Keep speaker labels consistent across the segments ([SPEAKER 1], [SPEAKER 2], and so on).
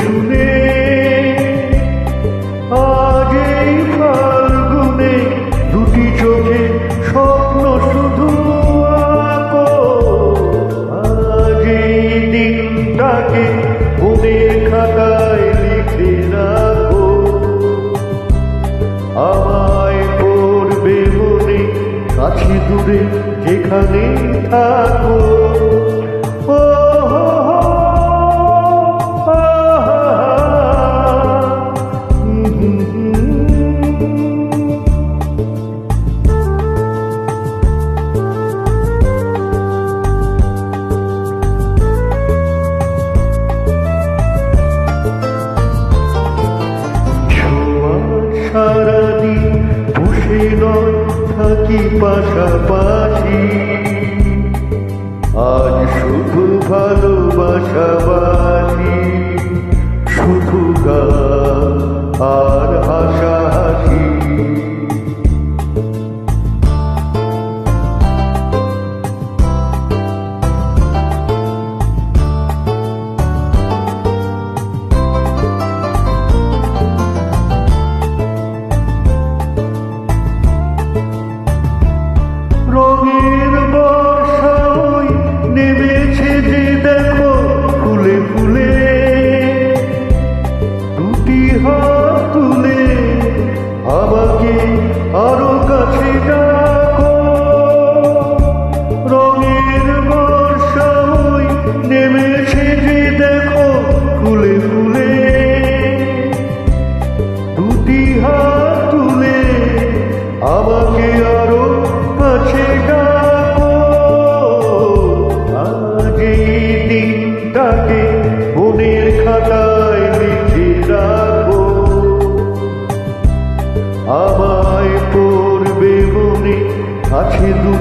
[SPEAKER 1] শুনে আজ ফাল্গুনে দুটি চোখে স্বপ্ন শুধু এই দিনটাকে মনের খাতায় লিখে রাখো। আমায় পড়বে মনে, কাছে দূরে যেখানে থাকো। থাকি পাশাপাশি? আজ শুধু ভালোবাসাবাসি নেমেছে যে দেখো ফুলে ফুলে। দুটি হাত তুলে আমাকে আরও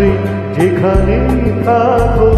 [SPEAKER 1] মনে যেখানে থাকো